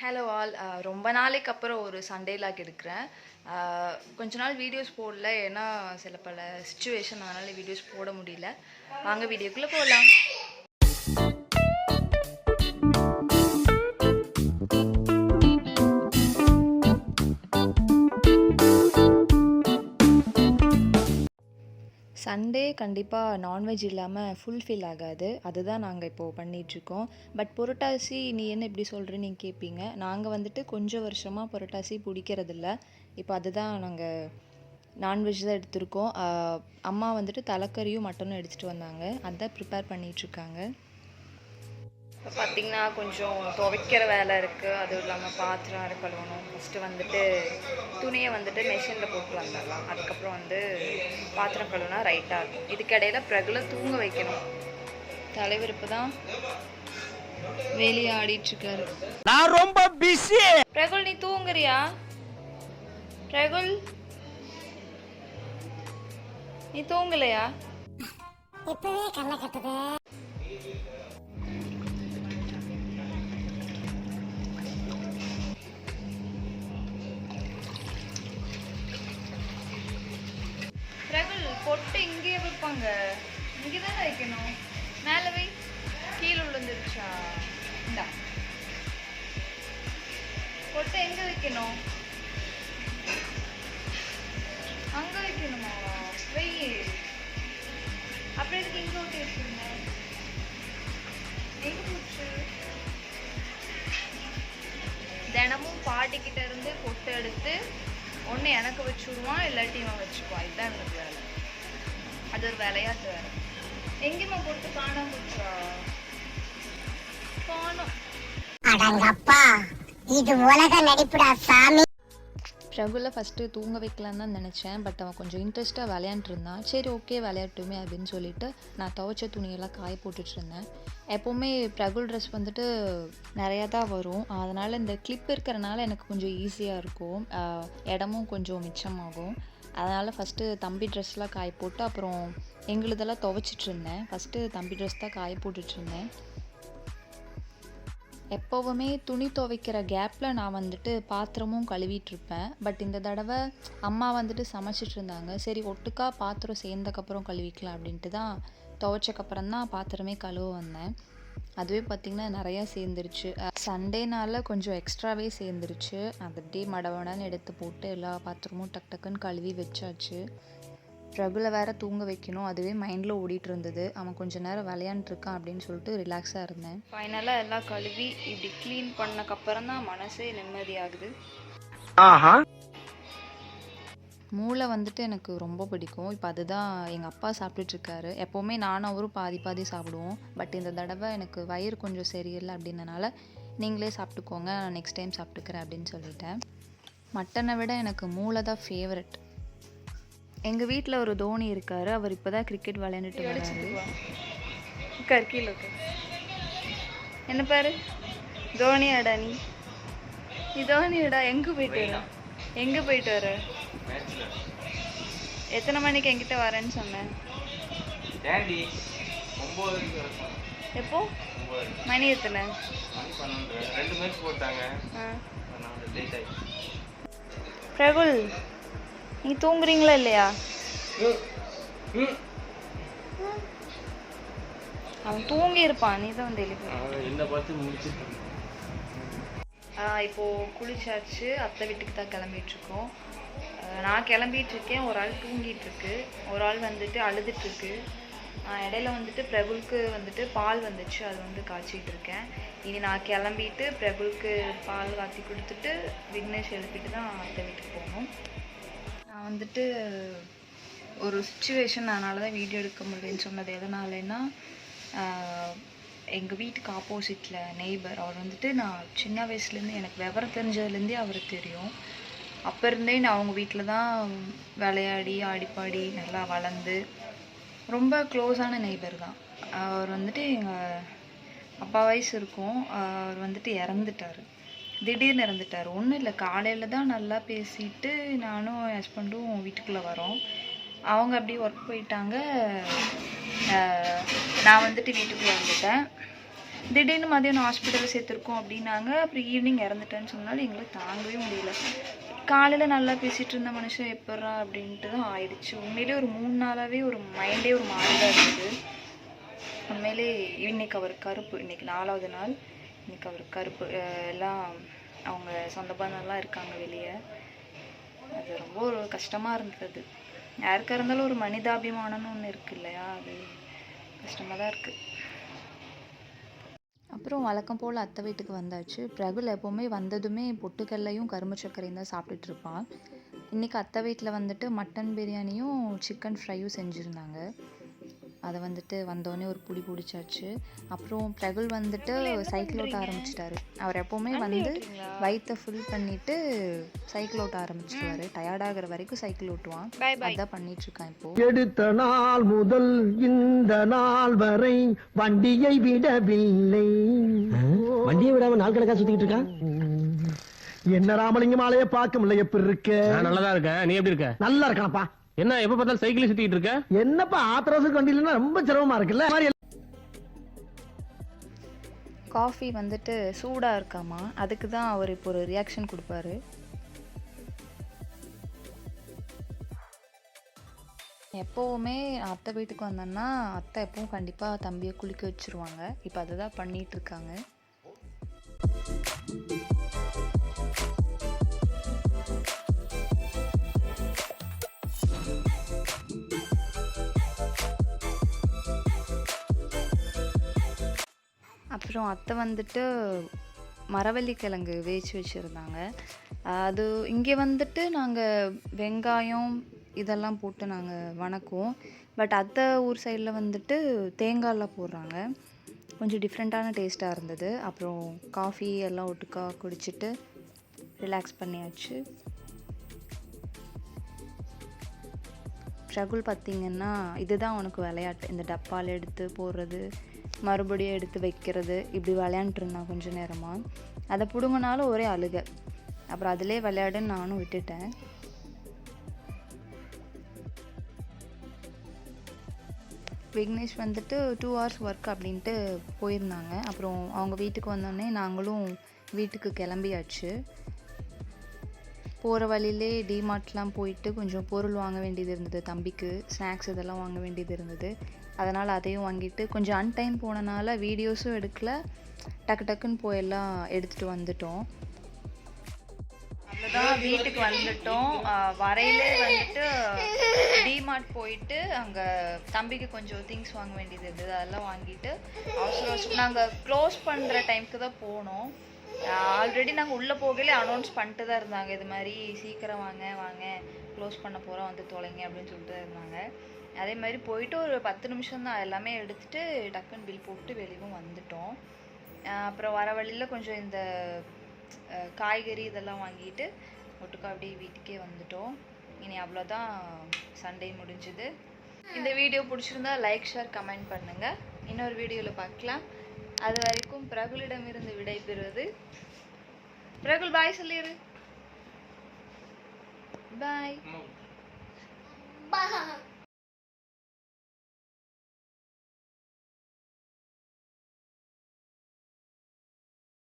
Hello all ரொம்ப நாளைக்கு அப்புறம் ஒரு சண்டே லாக் எடுக்கிறேன். கொஞ்ச நாள் வீடியோஸ் போடல ஏன்னா சில பல சுச்சுவேஷன் அதனால் வீடியோஸ் போட முடியல. வாங்க வீடியோக்குள்ளே போகலாம் சண்டே கண்டிப்பாக நான்வெஜ் இல்லாமல் ஃபுல்ஃபில் ஆகாது. அதுதான் நாங்கள் இப்போது பண்ணிகிட்ருக்கோம் பட் புரட்டாசி நீ என்ன இப்படி சொல்கிறேன்னு நீங்கள் கேட்பீங்க நாங்கள் வந்துட்டு கொஞ்சம் வருஷமாக புரட்டாசி பிடிக்கிறதில்ல. இப்போ அதுதான் நாங்கள் நான்வெஜ் தான் எடுத்திருக்கோம். அம்மா வந்துட்டு தலைக்கறியும் மட்டனும் எடுத்துகிட்டு வந்தாங்க. அதை ப்ரிப்பேர் பண்ணிகிட்ருக்காங்க இப்போ பார்த்தீங்கன்னா கொஞ்சம் துவைக்கிற வேலை இருக்குது அதுவும் இல்லாமல் பாத்திரம் அரை கழுவணும் ஃபஸ்ட்டு வந்துட்டு துணியை வந்துட்டு மெஷினில் போட்டு வந்துடலாம். அதுக்கப்புறம் வந்து பாத்திரம் கழுவுனா ரைட்டாக இருக்கும். இதுக்கிடையில் பிரகுல தூங்க வைக்கணும். தலைவர் இப்போ தான் வெளியே ஆடிட்டுருக்காரு நான் ரொம்ப பிஸி பிரகுல் நீ தூங்குறியா? பிரகுல்? நீ தூங்கலையா? இப்பவே கல்ல கட்டுது. பொட்டு இங்கேயே வைப்பாங்க. இங்கே தானே வைக்கணும். மேலே வை. கீழே விழுந்துருச்சா? இந்தா. பொட்டு எங்கே வைக்கணும்? அங்கே வைக்கணுமா? வை. அப்படி எதுக்கு இங்கே ஊட்டி வச்சுருங்க எங்க போச்சு? தினமும் பாட்டிக்கிட்ட இருந்து பொட்டு எடுத்து ஒன்று எனக்கு வச்சுருவான் இல்லாட்டி இவன் வச்சுப்பான் இதுதான் எனக்கு வேலை. அது ஒரு விளையாட்டு வேலை எங்கேம்மா பொட்டு காணாம போச்சா காணோம் அடங்கப்பா இது உலக நடிப்புடா சாமி. பிரகுல ஃபஸ்ட்டு தூங்க வைக்கலான்னு தான் நினச்சேன் பட் அவன் கொஞ்சம் இன்ட்ரெஸ்ட்டாக விளையாண்டுட்டு இருந்தான். சரி ஓகே விளையாட்டுமே அப்படின்னு சொல்லிட்டு நான் துவைச்ச துணியெல்லாம் காய போட்டுட்டு இருந்தேன். எப்போவுமே பிரகுல் ட்ரெஸ் வந்துட்டு நிறையா தான் வரும். அதனால் இந்த கிளிப் இருக்கிறனால எனக்கு கொஞ்சம் ஈஸியாக இருக்கும். இடமும் கொஞ்சம் மிச்சமாகும். அதனால் ஃபஸ்ட்டு தம்பி ட்ரெஸ்லாம் காய போட்டு அப்புறம் எங்களுதெல்லாம் துவைச்சிட்டு இருந்தேன். ஃபஸ்ட்டு தம்பி ட்ரெஸ் தான் காய போட்டுட்டு இருந்தேன். எப்போவுமே துணி துவைக்கிற கேப்பில் நான் வந்துட்டு பாத்திரமும் கழுவிட்டுருப்பேன் பட் இந்த தடவை அம்மா வந்துட்டு சமைச்சிட்டு இருந்தாங்க. சரி ஒட்டுக்கா பாத்திரம் சேர்ந்தக்கப்புறம் கழுவிக்கலாம் அப்படின்ட்டு தான் துவைச்சக்கப்புறம் தான் பாத்திரமே கழுவ வந்தேன். அதுவே பார்த்திங்கன்னா நிறையா சேர்ந்துருச்சு. சண்டேனால கொஞ்சம் எக்ஸ்ட்ராவே சேர்ந்துருச்சு. அது அப்படியே மடவடன்னு எடுத்து போட்டு எல்லா பாத்திரமும் டக் டக்குன்னு கழுவி வச்சாச்சு. பிரபுல வேற தூங்க வைக்கணும். அதுவே மைண்டில் ஓடிட்டு இருந்தது அவன் கொஞ்ச நேரம் விளையாண்டுருக்கான் அப்படின்னு சொல்லிட்டு ரிலாக்ஸாக இருந்தேன். ஃபைனலாக எல்லாம் கழுவி இப்படி க்ளீன் பண்ணக்கப்புறம் தான் மனசே நிம்மதியாகுது. ஆஹா. மூளை வந்துட்டு எனக்கு ரொம்ப பிடிக்கும். இப்போ அதுதான் எங்கள் அப்பா சாப்பிட்டுட்ருக்காரு. எப்போவுமே நானும் அவரும் பாதி பாதி சாப்பிடுவோம். பட் இந்த தடவை எனக்கு வயிறு கொஞ்சம் சரியில்லை அப்படின்னனால நீங்களே சாப்பிட்டுக்கோங்க. நான் நெக்ஸ்ட் டைம் சாப்பிட்டுக்கிறேன் அப்படின்னு சொல்லிட்டேன். மட்டனை விட எனக்கு மூளை தான் ஃபேவரட் எங்கள் வீட்டில் ஒரு தோனி இருக்காரு. அவர் இப்போ தான் கிரிக்கெட் விளையாண்டுட்டு வராரு. கற்கில் என்ன பாரு? தோனியாடா நீ. தோனியாடா எங்கே போயிட்டு எங்கே போயிட்டு வர? எத்தனை மணிக்கு என்கிட்ட வரேன்னு சொன்னேன் எப்போ? மணி எத்தனை? பிரகுல் நீ தூங்குறீங்களா இல்லையா? அவன் தூங்கி இருப்பான் நீ தான் வந்து எழுப்பி இந்த பார்த்து முடிச்சிட்டு இப்போ குளிச்சாச்சு. அத்தை வீட்டுக்கு தான் கிளம்பிட்டுருக்கோம். நான் கிளம்பிட்டு இருக்கேன் ஒரு ஆள் தூங்கிட்டுருக்கு. ஒரு ஆள் வந்துட்டு அழுதுட்டுருக்கு. இடையில வந்துட்டு பிரபுலுக்கு வந்துட்டு பால் வந்துச்சு. அது வந்து காய்ச்சிட்டு இருக்கேன் இனி நான் கிளம்பிட்டு பிரபுலுக்கு பால் காய்ச்சி கொடுத்துட்டு விக்னேஷ் எழுப்பிட்டு தான் அத்தை வீட்டுக்கு போகணும். நான் வந்துட்டு ஒரு சுச்சுவேஷன் அதனால தான் வீடியோ எடுக்க முடியலன்னு சொன்னது. எதனாலன்னா எங்கள் வீட்டுக்கு ஆப்போசிட்டில் நெய்பர் அவர் வந்துட்டு நான் சின்ன வயசுலேருந்து எனக்கு விவரம் தெரிஞ்சதுலேருந்தே அவர் தெரியும். அப்போ இருந்தே நான் அவங்க வீட்டில் தான் விளையாடி ஆடிப்பாடி நல்லா வளர்ந்து ரொம்ப க்ளோஸான நெய்பர் தான். அவர் வந்துட்டு எங்கள் அப்பா வயசு இருக்கும். அவர் வந்துட்டு இறந்துட்டார். திடீர்னு இறந்துட்டார். ஒன்றும் இல்லை காலையில் தான் நல்லா பேசிட்டு நானும் என் ஹஸ்பண்டும் வீட்டுக்குள்ளே வரோம். அவங்க அப்படியே ஒர்க் போயிட்டாங்க. நான் வந்துட்டு வீட்டுக்குள்ளே வந்துட்டேன் திடீர்னு மதியானம் ஹாஸ்பிட்டலில் சேர்த்துருக்கோம் அப்படின்னாங்க. அப்புறம் ஈவினிங் இறந்துட்டேன்னு சொன்னாலும் எங்களுக்கு தாங்கவே முடியல. காலையில் நல்லா பேசிகிட்டு இருந்த மனுஷன் எப்பட்றா அப்படின்ட்டு தான் ஆயிடுச்சு. உண்மையிலே ஒரு மூணு நாளாகவே ஒரு மைண்டே ஒரு மாதிரி இருந்தது. உண்மையிலே இன்னைக்கு அவர் கருப்பு. இன்னைக்கு நாலாவது நாள். இன்னைக்கு அவர் கருப்பு. எல்லாம் அவங்க சொந்த பந்தம்லாம் இருக்காங்க வெளியே. அது ரொம்ப ஒரு கஷ்டமாக இருந்தது. யாருக்காக இருந்தாலும் ஒரு மனிதாபிமானம்னு ஒன்று இருக்கு இல்லையா அது? கஷ்டமாக தான் இருக்குது அப்புறம் வழக்கம் போல் அத்தை வீட்டுக்கு வந்தாச்சு. பிரபுல் எப்போவுமே வந்ததுமே பொட்டுக்கல்லையும் கரும்பு சர்க்கரையும் தான் சாப்பிட்டுட்டு இருப்பான் இன்றைக்கி அத்தை வீட்டில் வந்துட்டு மட்டன் பிரியாணியும் சிக்கன் ஃப்ரையும் செஞ்சுருந்தாங்க. அதை வந்துட்டு வந்தோடனே ஒரு புடி பிடிச்சாச்சு. அப்புறம் பிரகுல் வந்துட்டு சைக்கிள் ஓட்ட ஆரம்பிச்சிட்டாரு. அவர் எப்போவுமே வந்து வயிற்றை ஃபுல் பண்ணிட்டு சைக்கிள் ஓட்ட ஆரம்பிச்சிருவாரு டயர்டாகிற வரைக்கும் சைக்கிள் ஓட்டுவான் அதான் பண்ணிட்டு இருக்கான் இப்போ. எடுத்த நாள் முதல் இந்த நாள் வரை வண்டியை விடவில்லை. வண்டியை விடாம நாள் கணக்கா சுத்திக்கிட்டு இருக்கான் என்ன ராமலிங்கம் ஆலைய பார்க்க முடியல எப்படி இருக்க? நான் நல்லதா இருக்கேன். நீ எப்படி இருக்க? நல்லா இருக்கானப்பா. என்ன எப்ப பார்த்தாலும் சைக்கிள் சுத்திட்டு இருக்க? என்னப்பா ஆத்திரவசத்துக்கு வண்டி இல்லைன்னா ரொம்ப சிரமமா இருக்குல்ல? மாதிரி காஃபி வந்துட்டு சூடாக இருக்காமா? அதுக்கு தான் அவர் இப்போ ஒரு ரியாக்ஷன் கொடுப்பாரு. எப்போவுமே அத்தை வீட்டுக்கு வந்தோன்னா அத்தை எப்பவும் கண்டிப்பாக தம்பியை குளிக்க வச்சிருவாங்க. இப்போ அதை தான் பண்ணிட்டு அப்புறம் அத்தை வந்துட்டு மரவள்ளி கிழங்கு வேச்சு வச்சுருந்தாங்க. அது இங்கே வந்துட்டு நாங்கள் வெங்காயம் இதெல்லாம் போட்டு நாங்கள் வணக்குவோம். பட் அத்தை ஊர் சைடில் வந்துட்டு தேங்காய்லாம் போடுறாங்க. கொஞ்சம் டிஃப்ரெண்ட்டான டேஸ்ட்டாக இருந்தது. அப்புறம் காஃபி எல்லாம் ஒட்டுக்கா குடிச்சிட்டு ரிலாக்ஸ் பண்ணியாச்சு. ஷகுல் பார்த்தீங்கன்னா இதுதான் உனக்கு விளையாட்டு. இந்த டப்பால் எடுத்து போடுறது மறுபடியும் எடுத்து வைக்கிறது. இப்படி விளையாண்ட்டுருந்தான் கொஞ்சம் கொஞ்ச நேரமாக அதை பிடுங்கினாலும் ஒரே அழுக. அப்புறம் அதிலே விளையாடுன்னு நானும் விட்டுட்டேன். விக்னேஷ் வந்துட்டு டூ ஹவர்ஸ் ஒர்க் அப்படின்ட்டு போயிருந்தாங்க. அப்புறம் அவங்க வீட்டுக்கு வந்தோடனே நாங்களும் வீட்டுக்கு கிளம்பியாச்சு. போகிற வழியிலே டிமார்ட்லாம் போயிட்டு கொஞ்சம் பொருள் வாங்க வேண்டியது இருந்தது தம்பிக்கு ஸ்நாக்ஸ் இதெல்லாம் வாங்க வேண்டியது இருந்தது. அதனால் அதையும் வாங்கிட்டு கொஞ்சம் அன்டைம் போனனால வீடியோஸும் எடுக்கல. டக்கு டக்குன்னு போயெல்லாம் எடுத்துகிட்டு வந்துட்டோம். அவ்வளோதான் வீட்டுக்கு வந்துட்டோம். வரையிலே வந்துட்டு டிமார்ட் போயிட்டு அங்கே தம்பிக்கு கொஞ்சம் திங்ஸ் வாங்க வேண்டியது இருந்தது அதெல்லாம் வாங்கிட்டு அவசர அவசரம் நாங்கள் க்ளோஸ் பண்ணுற டைம்க்கு தான் போனோம். ஆல்ரெடி நாங்கள் உள்ளே போகலே அனௌன்ஸ் பண்ணிட்டு தான் இருந்தாங்க. இது மாதிரி சீக்கிரம் வாங்க வாங்க க்ளோஸ் பண்ண போகிறோம் வந்து தொலைங்க அப்படின்னு சொல்லிட்டு தான் இருந்தாங்க. அதே மாதிரி போயிட்டு ஒரு பத்து நிமிஷம் தான் எல்லாமே எடுத்துட்டு டக்குன்னு பில் போட்டு வெளியும் வந்துட்டோம். அப்புறம் வர வழியில் கொஞ்சம் இந்த காய்கறி இதெல்லாம் வாங்கிட்டு ஒட்டுக்கா அப்படியே வீட்டுக்கே வந்துட்டோம். இனி அவ்வளோதான் சண்டே முடிஞ்சுது. இந்த வீடியோ பிடிச்சிருந்தா லைக் ஷேர் கமெண்ட் பண்ணுங்கள் இன்னொரு வீடியோவில் பார்க்கலாம். அது வரைக்கும் பிரகுலிடமிருந்து விடை பெறுவது பிரகுல் பாய் சொல்லிடு பாய் பாய்